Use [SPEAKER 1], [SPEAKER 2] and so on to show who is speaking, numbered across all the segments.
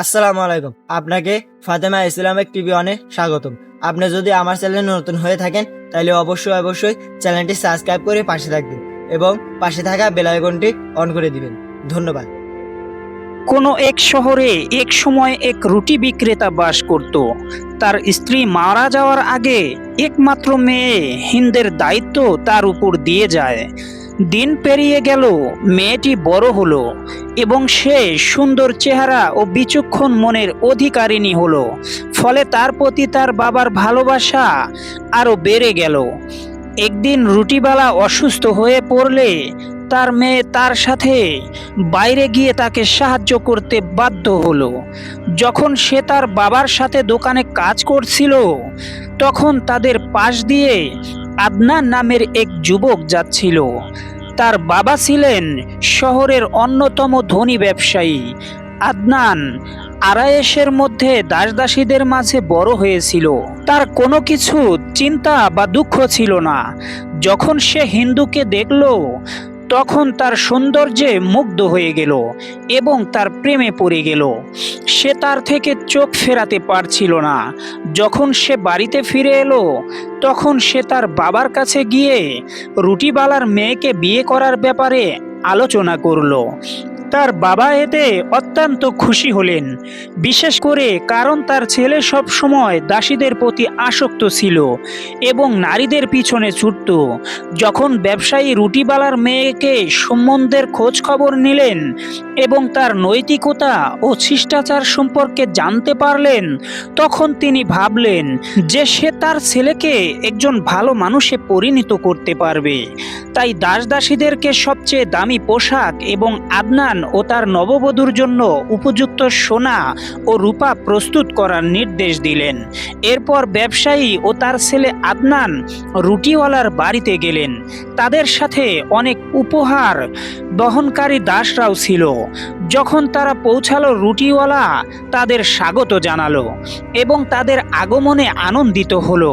[SPEAKER 1] আসসালামু আলাইকুম। আপনাকে ফাতেমা ইসলামিক টিভি অনে স্বাগতম। আপনি যদি আমার চ্যানেলে নতুন হয়ে থাকেন, তাহলে অবশ্যই অবশ্যই চ্যানেলটি সাবস্ক্রাইব করে পাশে থাকবেন এবং পাশে থাকা বেলাইকনটি অন করে দিবেন। ধন্যবাদ।
[SPEAKER 2] কোনো এক শহরে এক সময় এক রুটি বিক্রেতা বাস করত। তার স্ত্রী মারা যাওয়ার আগে একমাত্র মেয়ে হিন্দের দায়িত্ব তার উপর দিয়ে যায়। দিন পেরিয়ে গেল, মেয়েটি বড় হলো এবং সে সুন্দর চেহারা ও বিচক্ষণ মনের অধিকারিণী হলো। ফলে তার প্রতি তার বাবার ভালোবাসা আরও বেড়ে গেল। একদিন রুটিবালা অসুস্থ হয়ে পড়লে তার মেয়ে তার সাথে বাইরে গিয়ে তাকে সাহায্য করতে বাধ্য হলো। যখন সে তার বাবার সাথে দোকানে কাজ করছিল, তখন তাদের পাশ দিয়ে আদনান নামের এক যুবক যাচ্ছিল। তার বাবা ছিলেন শহরের অন্যতম ধনী ব্যবসায়ী। আদনান আড়ায়েশের মধ্যে দাসদাসীদের মাঝে বড় হয়েছিল। তার কোনো কিছু চিন্তা বা দুঃখ ছিল না। যখন সে হিন্দুকে দেখল তখন তার সৌন্দর্যে মুগ্ধ হয়ে গেল এবং তার প্রেমে পড়ে গেল। সে তার থেকে চোখ ফেরাতে পারছিল না। যখন সে বাড়িতে ফিরে এলো, তখন সে তার বাবার কাছে গিয়ে রুটিবালার মেয়েকে বিয়ে করার ব্যাপারে আলোচনা করল। তার বাবা এতে অত্যন্ত খুশি হলেন। বিশেষ করে কারণ তার ছেলে সব সময় দাসীদের প্রতি আসক্ত ছিল এবং নারীদের পিছনে ছুটত। যখন ব্যবসায়ী রুটিবালার মেয়েকে সম্বন্ধের খবর নিলেন এবং তার নৈতিকতা ও শিষ্টাচার সম্পর্কে জানতে পারলেন, তখন তিনি ভাবলেন যে সে তার ছেলেকে একজন ভালো মানুষে পরিণত করতে পারবে। তাই দাস দাসীদেরকে সবচেয়ে দামি পোশাক এবং আদনান ও তার নববধূর জন্য উপযুক্ত সোনা ও রূপা প্রস্তুত করার নির্দেশ দিলেন। এরপর ব্যবসায়ী ও তার ছেলে আদনান রুটিওয়ালার বাড়িতে গেলেন। তাদের সাথে অনেক উপহার বহনকারী দাসরাও ছিল। যখন তারা পৌঁছালো, রুটিওয়ালা তাদের স্বাগত জানালো এবং তাদের আগমনে আনন্দিত হলো।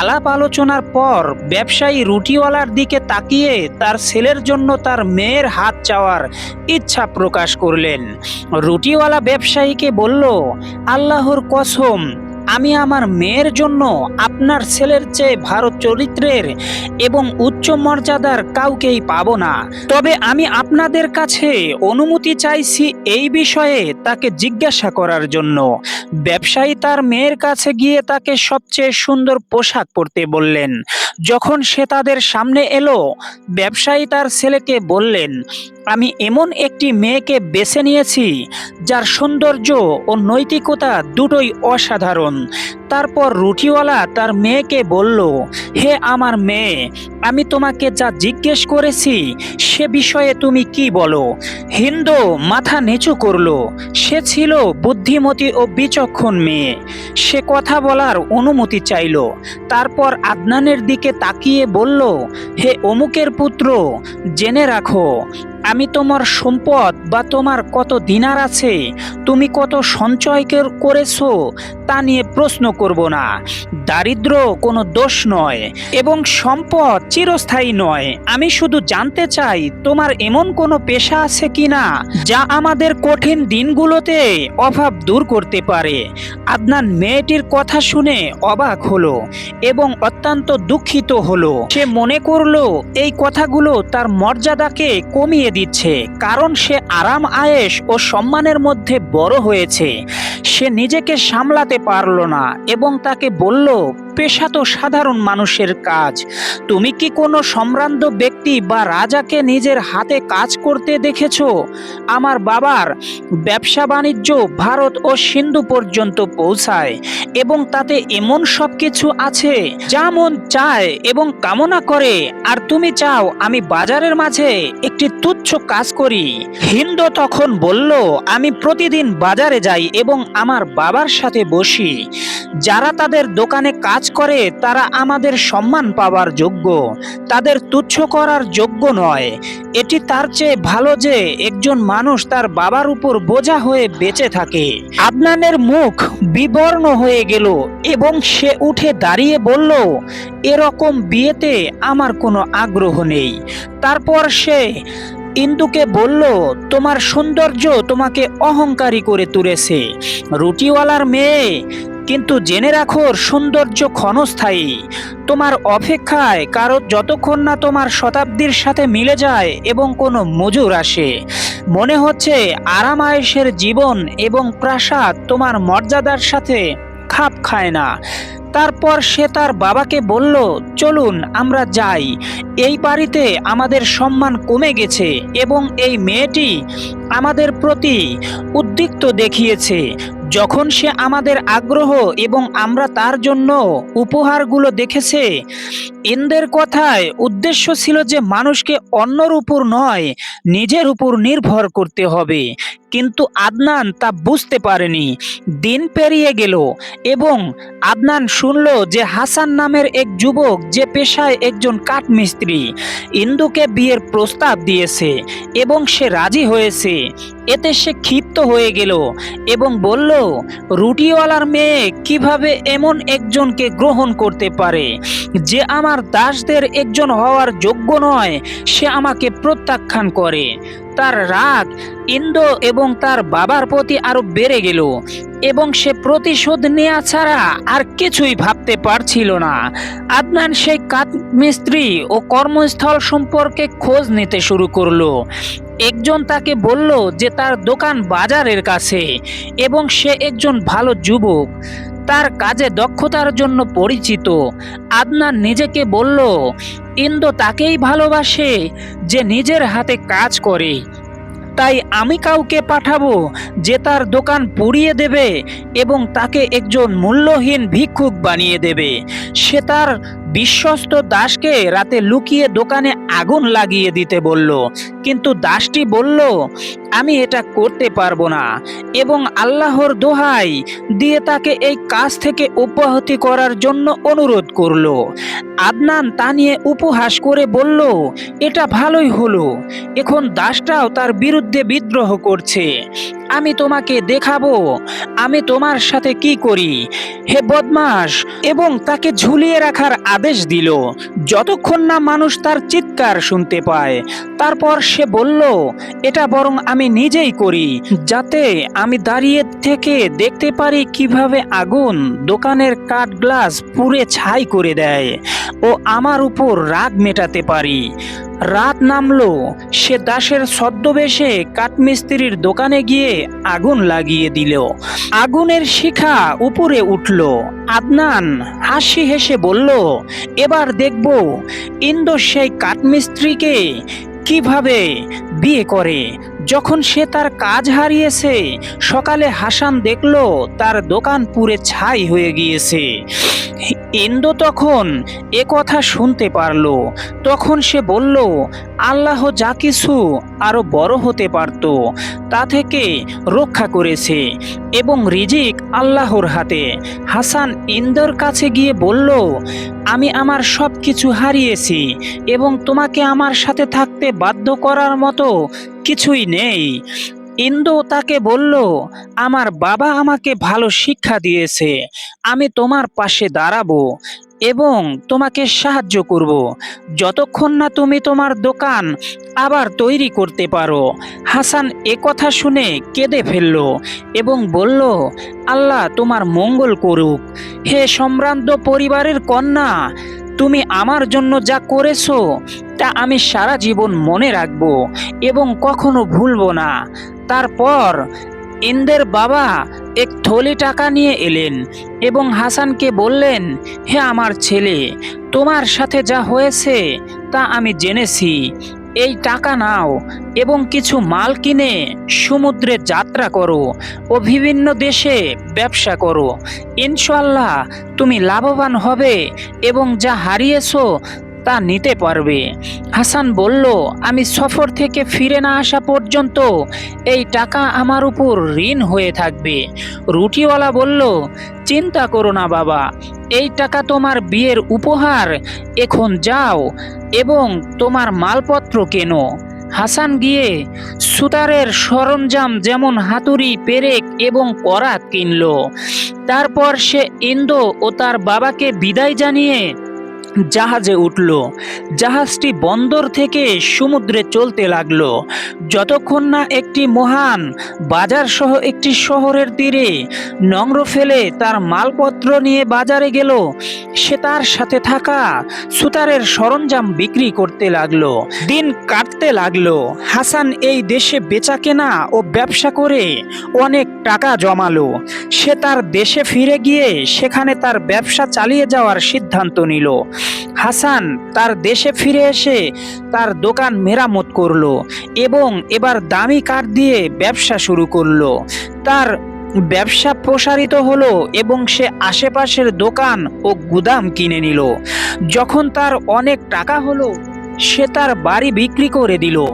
[SPEAKER 2] আলাপ আলোচনার পর ব্যবসায়ী রুটিওয়ালার দিকে তাকিয়ে তার ছেলের জন্য তার মেয়ের হাত চাওয়ার ইচ্ছা প্রকাশ করলেন। রুটিওয়ালা ব্যবসায়ীকে বলল, আল্লাহর কসম, আমি আমার মেয়ের জন্য আপনার ছেলের চেয়ে ভারত চরিত্রের এবং উচ্চ মর্যাদার কাউকেই পাবো না। তবে আমি আপনাদের কাছে অনুমতি চাইছি এই বিষয়ে তাকে জিজ্ঞাসা করার জন্য। ব্যবসায়ী তার মেয়ের কাছে গিয়ে তাকে সবচেয়ে সুন্দর পোশাক পরতে বললেন। যখন সে তাদের সামনে এলো, ব্যবসায়ী তার ছেলেকে বললেন আমি এমন একটি মেয়েকে বেছে নিয়েছি যার সৌন্দর্য ও নৈতিকতা দুটোই অসাধারণ। তারপর রুটিওয়ালা তার মেয়েকে বলল, হে আমার মেয়ে, আমি তোমাকে যা জিজ্ঞেস করেছি, সে বিষয়ে তুমি কি বলো? হিন্দু মাথা নিচু করল, সে ছিল বুদ্ধিমতী ও বিচক্ষণ মেয়ে। সে কথা বলার অনুমতি চাইল। তারপর আদনানের দিকে তাকিয়ে বলল, হে অমুকের পুত্র, জেনে রাখো, আমি তোমার সম্পদ বা তোমার কত দিনার আছে, তুমি কত সঞ্চয় করেছ, তা নিয়ে প্রশ্ন করব না। দারিদ্র কোনো দোষ নয় এবং সম্পদ চিরস্থায়ী নয়। আমি শুধু জানতে চাই, তোমার এমন কোনো পেশা আছে কিনা যা আমাদের কঠিন দিনগুলোতে অভাব দূর করতে পারে? আদনান মেয়েটির কথা শুনে অবাক হলো এবং অত্যন্ত দুঃখিত হলো। সে মনে করল, এই কথাগুলো তার মর্যাদাকে কমিয়ে দিচ্ছে, কারণ সে আরাম, আয়েশ ও সম্মানের মধ্যে বড় হয়েছে। সে নিজেকে সামলাতে পারল না এবং তাকে বলল, পেশা তো সাধারণ মানুষের কাজ। তুমি কি কোনো সম্ভ্রান্ত ব্যক্তি বা রাজাকে নিজের হাতে কাজ করতে দেখেছ? আমার বাবার ব্যবসা বাণিজ্য ভারত ও সিন্ধু পর্যন্ত পৌঁছায় এবং তাতে এমন সব কিছু আছে যা মন চায় এবং কামনা করে। আর তুমি চাও আমি বাজারের মাঝে একটি তুচ্ছ কাজ করি। হিন্দু তখন বলল, আমি প্রতিদিন বাজারে যাই এবং আমার বাবার সাথে বসি। যারা তাদের দোকানে কাজ করে, তারা আমাদের সম্মান পাওয়ার যোগ্য। তাদের তুচ্ছ করার যোগ্য নয়। এটি তার চেয়ে ভালো যে, একজন মানুষ তার বাবার উপর বোঝা হয়ে বেঁচে থাকে। আদনানের মুখ বিবর্ণ হয়ে গেল এবং সে উঠে দাঁড়িয়ে বলল, এরকম বিয়েতে আমার কোনো আগ্রহ নেই। তারপর সে ইন্দুকে বলল, তোমার সৌন্দর্য তোমাকে অহংকারী করে তুলেছে। রুটিওয়ালার মেয়ে কিন্তু জেনে রাখো সৌন্দর্য ক্ষণস্থায়ী। তোমার অপেক্ষায় কারও যতক্ষণ না তোমার শতাব্দীর সাথে মিলে যায় এবং কোনো মজুর আসে। মনে হচ্ছে আরাম আয়েসের জীবন এবং প্রাসাদ তোমার মর্যাদার সাথে খাপ খায় না। তারপর সে তার বাবাকে বলল, চলুন, আমরা যাই। এই বাড়িতে আমাদের সম্মান কমে গেছে এবং এই মেয়েটি আমাদের প্রতি উদ্রিক্ত দেখিয়েছে। যখন সে আমাদের আগ্রহ এবং আমরা তার জন্য উপহারগুলো দেখেছে ইন্দের কথায় উদ্দেশ্য ছিল যে মানুষকে অন্যর উপর নয়, নিজের উপর নির্ভর করতে হবে। কিন্তু আদনান তা বুঝতে পারেনি। দিন পেরিয়ে গেল এবং আদনান শুনল যে হাসান নামের এক যুবক যে পেশায় একজন কাঠমিস্ত্রি, ইন্দুকে বিয়ের প্রস্তাব দিয়েছে এবং সে রাজি হয়েছে। এতে সে ক্ষিপ্ত হয়ে গেল এবং বলল, রুটিওয়ালার মেয়ে কীভাবে এমন একজনকে গ্রহণ করতে পারে? যে আমার দাসদের একজন হওয়ার যোগ্য নয়, সে আমাকে প্রত্যাখ্যান করে। তার রাগ, ইন্দ্র এবং তার বাবার প্রতি আরও বেড়ে গেল এবং সে প্রতিশোধ নেওয়া ছাড়া আর কিছুই ভাবতে পারছিল না। আদনান সেই কাঠ মিস্ত্রি ও কর্মস্থল সম্পর্কে খোঁজ নিতে শুরু করল। একজন তাকে বলল যে তার দোকান বাজারের কাছে এবং সে একজন ভালো যুবক। তার কাজে দক্ষতার জন্য পরিচিত। আদনান নিজেকে বলল ইন্দ্র তাকেই ভালোবাসে যে নিজের হাতে কাজ করে। তাই আমি কাউকে পাঠাবো যে তার দোকান পুড়িয়ে দেবে এবং তাকে একজন মূল্যহীন ভিক্ষুক বানিয়ে দেবে। সে তার বিশ্বস্ত দাসকে রাতে লুকিয়ে দোকানে আগুন লাগিয়ে দিতে বলল। কিন্তু দাসটি বলল, আমি এটা করতে পারব না এবং আল্লাহর দোহাই দিয়ে তাকে এই কাজ থেকে উপহতি করার জন্য অনুরোধ করল। আদনান তা নিয়ে উপহাস করে বলল, এটা ভালোই হলো। এখন দাসটাও তার বিরুদ্ধে বিদ্রোহ করছে। আমি তোমাকে দেখাবো, আমি তোমার সাথে কি করি। হে বদমাস এবং তাকে ঝুলিয়ে রাখার আদেশ দিল। যতক্ষণ না মানুষ তার চিৎকার শুনতে পায়, তারপর সে বলল, এটা বরং আমি নিজেই করি, যাতে আমি দাঁড়িয়ে থেকে দেখতে পারি কীভাবে আগুন দোকানের কাঠ গ্লাস পুড়ে ছাই করে দেয় ও আমার উপর রাগ মেটাতে পারি। রাত নামল। সে দাসের ছদ্মবেশে কাঠমিস্ত্রির দোকানে গিয়ে আগুন লাগিয়ে দিল। আগুনের শিখা উপরে উঠল। আদনান হাসি হেসে বলল, এবার দেখব ইন্দোর সেই কাঠমিস্ত্রিকে কীভাবে বিয়ে করে। যখন সে তার কাজ হারিয়েছে, সকালে হাসান দেখল তার দোকান পুরে ছাই হয়ে গিয়েছে। ইন্দো তখন এ কথা শুনতে পারল। তখন সে বলল, আল্লাহ যা কিছু আরও বড় হতে পারত, তা থেকে রক্ষা করেছে এবং রিজিক আল্লাহর হাতে। হাসান ইন্দোর কাছে গিয়ে বলল, আমি আমার সব কিছু হারিয়েছি এবং তোমাকে আমার সাথে থাকতে বাধ্য করার মতো কিছুই নেই। ইন্দু তাকে বলল, আমার বাবা আমাকে ভালো শিক্ষা দিয়েছে। আমি তোমার পাশে দাঁড়াবো এবং তোমাকে সাহায্য করব। যতক্ষণ না তুমি তোমার দোকান আবার তৈরি করতে পারো। হাসান কথা শুনে কেঁদে ফেলল এবং বলল, আল্লাহ তোমার মঙ্গল করুক। হে সম্ভ্রান্ত পরিবারের কন্যা তুমি আমার জন্য যা করেছ, তা আমি সারা জীবন মনে রাখব এবং কখনো ভুলবো না। তারপর ইন্দের বাবা এক থলি টাকা নিয়ে এলেন এবং হাসানকে বললেন, হে আমার ছেলে, তোমার সাথে যা হয়েছে তা আমি জেনেছি। এই টাকা নাও এবং কিছু মাল কিনে সমুদ্রে যাত্রা করো ও বিভিন্ন দেশে ব্যবসা করো। ইনশাল্লাহ তুমি লাভবান হবে এবং যা হারিয়েছো তা নিতে পারবে। হাসান বলল, আমি সফর থেকে ফিরে না আসা পর্যন্ত এই টাকা আমার উপর ঋণ হয়ে থাকবে। রুটিওয়ালা বলল, চিন্তা করো না বাবা, এই টাকা তোমার বিয়ের উপহার, এখন যাও এবং তোমার মালপত্র কেনো। হাসান গিয়ে সুতারের সরঞ্জাম যেমন হাতুড়ি, পেরেক এবং করাত কিনল। তারপর সে ইন্দো ও তার বাবাকে বিদায় জানিয়ে জাহাজে উঠল। জাহাজটি বন্দর থেকে সমুদ্রে চলতে লাগল। যতক্ষণ না একটি মহান বাজার সহ একটি শহরের তীরে নংর ফেলে তার মালপত্র নিয়ে বাজারে গেল, সে তার সাথে থাকা সুতারের সরঞ্জাম বিক্রি করতে লাগল, দিন কাটতে লাগল। হাসান এই দেশে বেচা কেনা ও ব্যবসা করে অনেক টাকা জমালো। সে তার দেশে ফিরে গিয়ে সেখানে তার ব্যবসা চালিয়ে যাওয়ার সিদ্ধান্ত নিল। হাসান তার দেশে ফিরে এসে তার দোকান মেরামত করল এবং এবার দামি কাঠ দিয়ে ব্যবসা শুরু করল। তার ব্যবসা প্রসারিত হলো এবং সে আশেপাশের দোকান ও গুদাম কিনে নিল। যখন তার অনেক টাকা হলো, সে তার বাড়ি বিক্রি করে দিল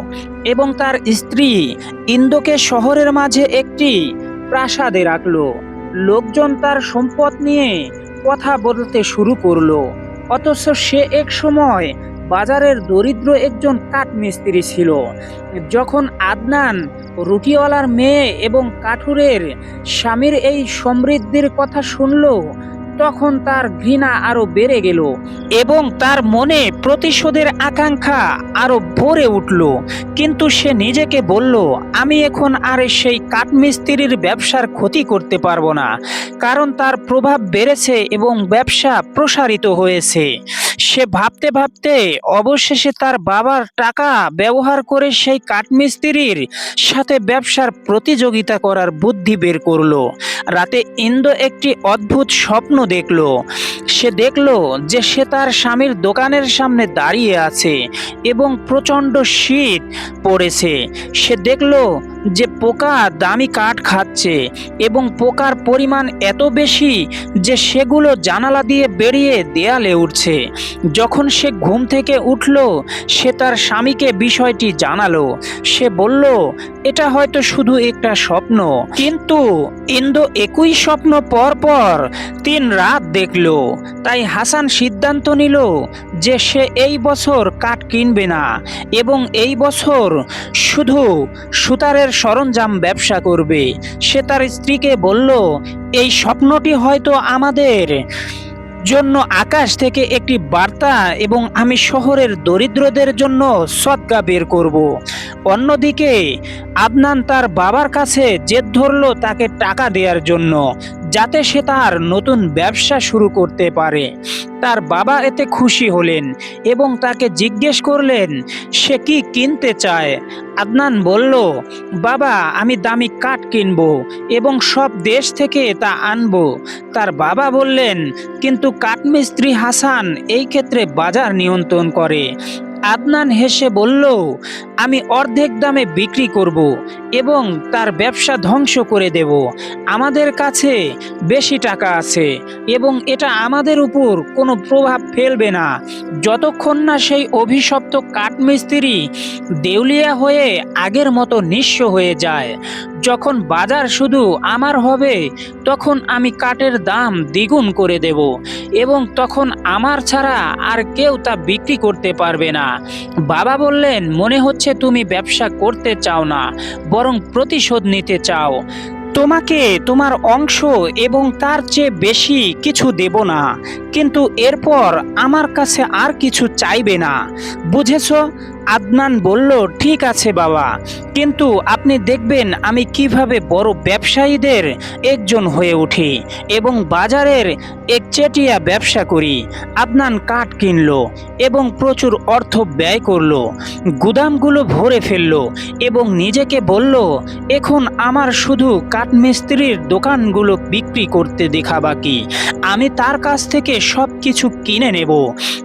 [SPEAKER 2] এবং তার স্ত্রী ইন্দোকে শহরের মাঝে একটি প্রাসাদে রাখল। লোকজন তার সম্পদ নিয়ে কথা বলতে শুরু করল। অথচ সে এক সময় বাজারের দরিদ্র একজন কাঠমিস্ত্রি ছিল। যখন আদনান রুটিওয়ালার মেয়ে এবং কাঠুরের স্বামীর এই সমৃদ্ধির কথা শুনল তখন তার ঘৃণা আরও বেড়ে গেল এবং তার মনে প্রতিশোধের আকাঙ্ক্ষা আরও ভরে উঠল। কিন্তু সে নিজেকে বলল, আমি এখন আর সেই কাঠমিস্ত্রির ব্যবসার ক্ষতি করতে পারব না, কারণ তার প্রভাব বেড়েছে এবং ব্যবসা প্রসারিত হয়েছে। সে ভাবতে ভাবতে অবশেষে তার বাবার টাকা ব্যবহার করে সেই কাঠমিস্ত্রির সাথে ব্যবসার প্রতিযোগিতা করার বুদ্ধি বের করল। রাতে ইন্দো একটি অদ্ভুত স্বপ্ন দেখল। সে দেখল যে সে তার স্বামীর দোকানের সামনে দাঁড়িয়ে আছে এবং প্রচণ্ড শীত পড়েছে। সে দেখল যে পোকা দামি কাঠ খাচ্ছে এবং পোকার পরিমাণ এত বেশি যে সেগুলো জানালা দিয়ে বেরিয়ে দেয়ালে উঠছে। যখন সে ঘুম থেকে উঠল, সে তার স্বামীকে বিষয়টি জানালো। সে বলল, এটা হয়তো শুধু একটা স্বপ্ন। কিন্তু ইন্দো একই স্বপ্ন পর পর তিন রাত দেখল। তাই হাসান সিদ্ধান্ত নিল যে সে এই বছর কাঠ কিনবে না এবং এই বছর শুধু সুতারের সরঞ্জাম ব্যবসা করবে। সে তার স্ত্রীকে বলল, এই স্বপ্নটি হয়তো আমাদের জন্য আকাশ থেকে একটি বার্তা এবং আমি শহরের দরিদ্রদের জন্য সৎকা বের করব। অন্যদিকে, আদনান তার বাবার কাছে জেদ ধরল তাকে টাকা দেওয়ার জন্য। যাতে সে তার নতুন ব্যবসা শুরু করতে পারে। তার বাবা এতে খুশি হলেন এবং তাকে জিজ্ঞেস করলেন, সে কি কিনতে চায়? আদনান বলল, বাবা, আমি দামি কাঠ কিনবো এবং সব দেশ থেকে তা আনব। তার বাবা বললেন, কিন্তু কাঠমিস্ত্রি হাসান এই ক্ষেত্রে বাজার নিয়ন্ত্রণ করে। আদনান হেসে বলল আমি অর্ধেক দামে বিক্রি করব এবং তার ব্যবসা ধ্বংস করে দেব। আমাদের কাছে বেশি টাকা আছে এবং এটা আমাদের উপর কোনো প্রভাব ফেলবে না। যতক্ষণ না সেই অভিশপ্ত কাঠমিস্ত্রি দেউলিয়া হয়ে আগের মতো নিঃস্ব হয়ে যায়, যখন বাজার শুধু আমার হবে, তখন আমি কাঠের দাম দ্বিগুণ করে দেব এবং তখন আমার ছাড়া আর কেউ তা বিক্রি করতে পারবে না। বাবা বললেন, মনে হচ্ছে তুমি ব্যবসা করতে চাও না, বরং প্রতিশোধ নিতে চাও। তোমাকে তোমার অংশ এবং তার চেয়ে বেশি কিছু দেব না, কিন্তু এরপর আমার কাছে আর কিছু চাইবে না। বুঝেছ? আদনান বলল, ঠিক আছে বাবা। কিন্তু আপনি দেখবেন আমি কীভাবে বড় ব্যবসায়ীদের একজন হয়ে উঠি এবং বাজারের একচেটিয়া ব্যবসা করি। আদনান কাঠ কিনল এবং প্রচুর অর্থ ব্যয় করল, গুদামগুলো ভরে ফেলল এবং নিজেকে বলল, এখন আমার শুধু কাঠমিস্ত্রির দোকানগুলো বিক্রি করতে দেখা বাকি। আমি তার কাছ থেকে সব কিছু কিনে নেব।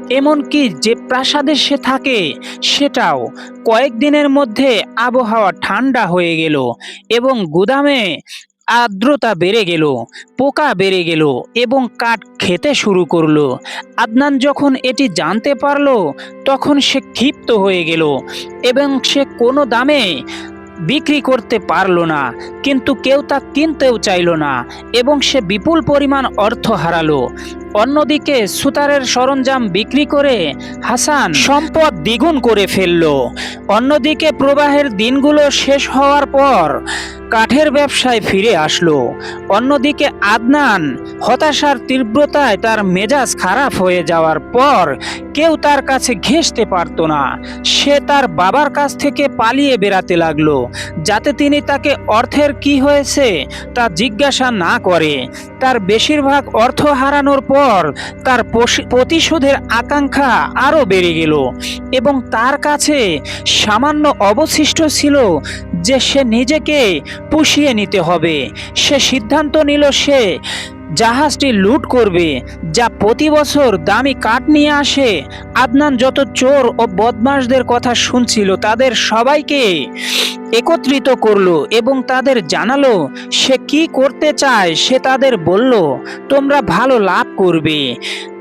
[SPEAKER 2] এমনকি যে প্রাসাদে সে থাকে সেটাও কয়েকদিনের মধ্যে আবহাওয়া ঠান্ডা হয়ে গেল এবং গুদামে আর্দ্রতা বেড়ে গেল, পোকা বেড়ে গেল এবং কাঠ খেতে শুরু করল। আদনান যখন এটি জানতে পারল, তখন সে ক্ষিপ্ত হয়ে গেল এবং সে কোনো দামে বিক্রি করতে পারল না, কিন্তু কেউ তা কিনতেও চাইলো না এবং সে বিপুল পরিমাণ অর্থ হারালো। অন্যদিকে সুতারের সরঞ্জাম বিক্রি করে হাসান সম্পদ দ্বিগুণ করে ফেলল। অন্যদিকে প্রবাহের দিনগুলো শেষ হওয়ার পর কাঠের ব্যবসায় ফিরে আসলো। অন্যদিকে আদনান হতাশার তীব্রতায় তার মেজাজ খারাপ হয়ে যাওয়ার পর কেউ তার কাছে ঘেঁষতে পারত না। সে তার বাবার কাছ থেকে পালিয়ে বেড়াতে লাগল, যাতে তিনি তাকে অর্থের কি হয়েছে তা জিজ্ঞাসা না করে। তার বেশিরভাগ অর্থ হারানোর পর তার প্রতিশোধের আকাঙ্ক্ষা আরও বেড়ে গেল এবং তার কাছে সামান্য অবশিষ্ট ছিল যে সে নিজেকে পুষিয়ে নিতে হবে। সে সিদ্ধান্ত নিল সে জাহাজটি লুট করবে, যা প্রতি বছর দামি কাঠ নিয়ে আসে। আদনান যত চোর ও বদমাশদের কথা শুনছিল, তাদের সবাইকে একত্রিত করল এবং তাদের জানালো, সে কি করতে চায়? সে তাদের বলল, তোমরা ভালো লাভ করবে।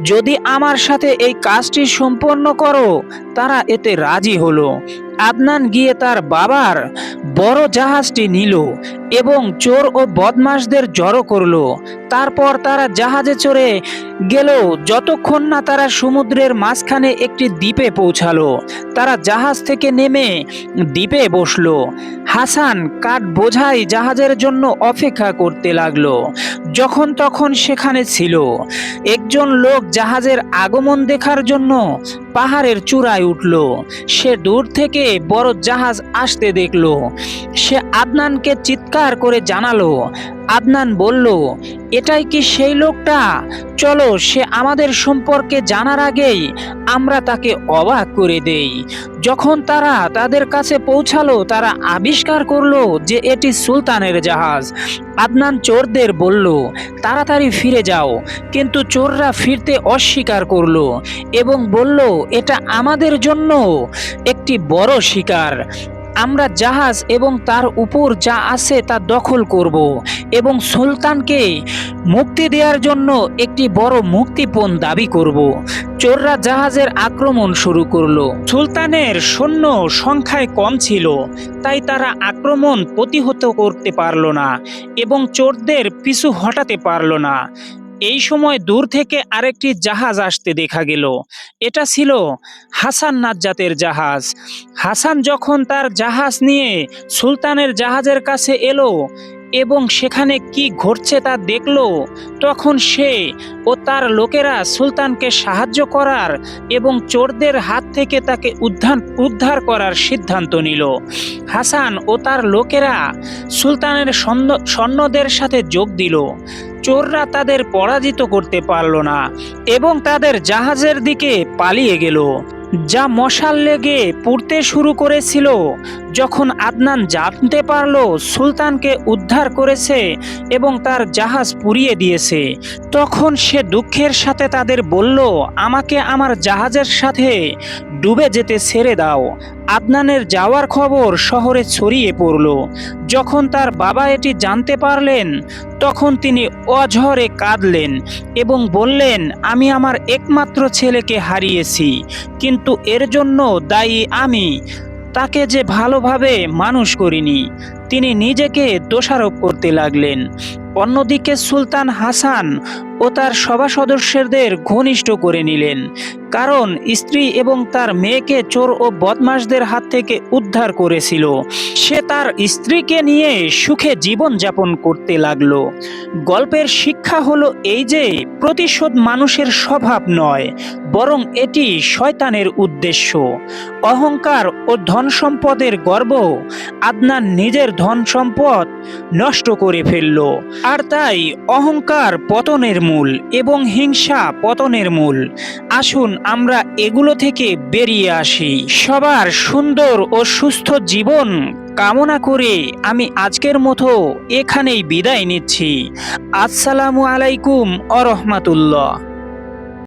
[SPEAKER 2] যদি আমার সাথে এই কাজটি সম্পন্ন করো, তারা এতে রাজি হলো। আদনান গিয়ে তার বাবার বড় জাহাজটি নিল এবং চোর ও বদমাশদের জড়ো করল। তারপর তারা জাহাজে চড়ে গেল। যতক্ষণ না তারা সমুদ্রের মাঝখানে একটি দ্বীপে পৌঁছালো, তারা জাহাজ থেকে নেমে দ্বীপে বসল। হাসান কাঠ বোঝাই জাহাজের জন্য অপেক্ষা করতে লাগল। যখন তখন সেখানে ছিল। একজন লোক জাহাজের আগমন দেখার জন্য পাহাড়ের চূড়ায় উঠল। সে দূর থেকে বড় জাহাজ আসতে দেখল। সে আদনানকে চিৎকার করে জানালো আদনান বলল, এটাই কি সেই লোকটা? চলো, সে আমাদের সম্পর্কে জানার আগেই আমরা তাকে অবাক করে দেই। যখন তারা তাদের কাছে পৌঁছালো, তারা আবিষ্কার করল যে এটি সুলতানের জাহাজ। আদনান চোরদের বলল, তাড়াতাড়ি ফিরে যাও। কিন্তু চোররা ফিরতে অস্বীকার করল এবং বলল, এটা আমাদের জন্য একটি বড় শিকার। আমরা জাহাজ এবং তার উপর যা আছে তা দখল করব এবং সুলতানকে মুক্তি দেওয়ার জন্য একটি বড় মুক্তিপণ দাবি করব। চোররা জাহাজের আক্রমণ শুরু করল। সুলতানের সৈন্য সংখ্যায় কম ছিল, তাই তারা আক্রমণ প্রতিহত করতে পারল না এবং চোরদের পিছু হটাতে পারল না। এই সময় দূর থেকে আরেকটি জাহাজ আসতে দেখা গেল। এটা ছিল হাসান নাজ্জাতের জাহাজ। হাসান যখন তার জাহাজ নিয়ে সুলতানের জাহাজের কাছে এলো এবং সেখানে কি ঘটছে তা দেখল, তখন সে ও তার লোকেরা সুলতানকে সাহায্য করার এবং চোরদের হাত থেকে তাকে উদ্ধার উদ্ধার করার সিদ্ধান্ত নিল। হাসান ও তার লোকেরা সুলতানের সৈন্য, সৈন্যদের সাথে যোগ দিল। চোররা তাদের পরাজিত করতে পারল না এবং তাদের জাহাজের দিকে পালিয়ে গেল। যা মশাল লেগে পুড়তে শুরু করেছিল। যখন আদনান জানতে পারল, সুলতানকে উদ্ধার করেছে এবং তার জাহাজ পুড়িয়ে দিয়েছে, তখন সে দুঃখের সাথে তাদের বলল, আমাকে আমার জাহাজের সাথে ডুবে যেতে ছেড়ে দাও। আদনানের যাওয়ার খবর শহরে ছড়িয়ে পড়ল। যখন তার বাবা এটি জানতে পারলেন, তখন তিনি অঝরে কাঁদলেন এবং বললেন, আমি আমার একমাত্র ছেলেকে হারিয়েছি, কিন্তু এর জন্য দায়ী আমি। তাকে যে ভালোভাবে মানুষ করিনি, তিনি নিজেকে দোষারোপ করতে লাগলেন। অন্যদিকে সুলতান হাসান ও তার সভা সদস্যদের ঘনিষ্ঠ করে নিলেন, কারণ স্ত্রী এবং তার মেয়েকে চোর ও বদমাশদের হাত থেকে উদ্ধার করেছিল। সে তার স্ত্রীকে নিয়ে সুখে জীবন যাপন করতে লাগল। গল্পের শিক্ষা হলো এই যে, প্রতিশোধ মানুষের স্বভাব নয়, বরং এটি শয়তানের উদ্দেশ্য। অহংকার ও ধন সম্পদের গর্ব আদনান নিজের ধন সম্পদ নষ্ট করে ফেলল, আর তাই অহংকার পতনের মূল এবং হিংসা পতনের মূল। আসুন আমরা এগুলো থেকে বেরিয়ে আসি। সবার সুন্দর ও সুস্থ জীবন কামনা করে আমি আজকের মতো এখানেই বিদায় নিচ্ছি। আসসালামু আলাইকুম আ রহমাতুল্লাহ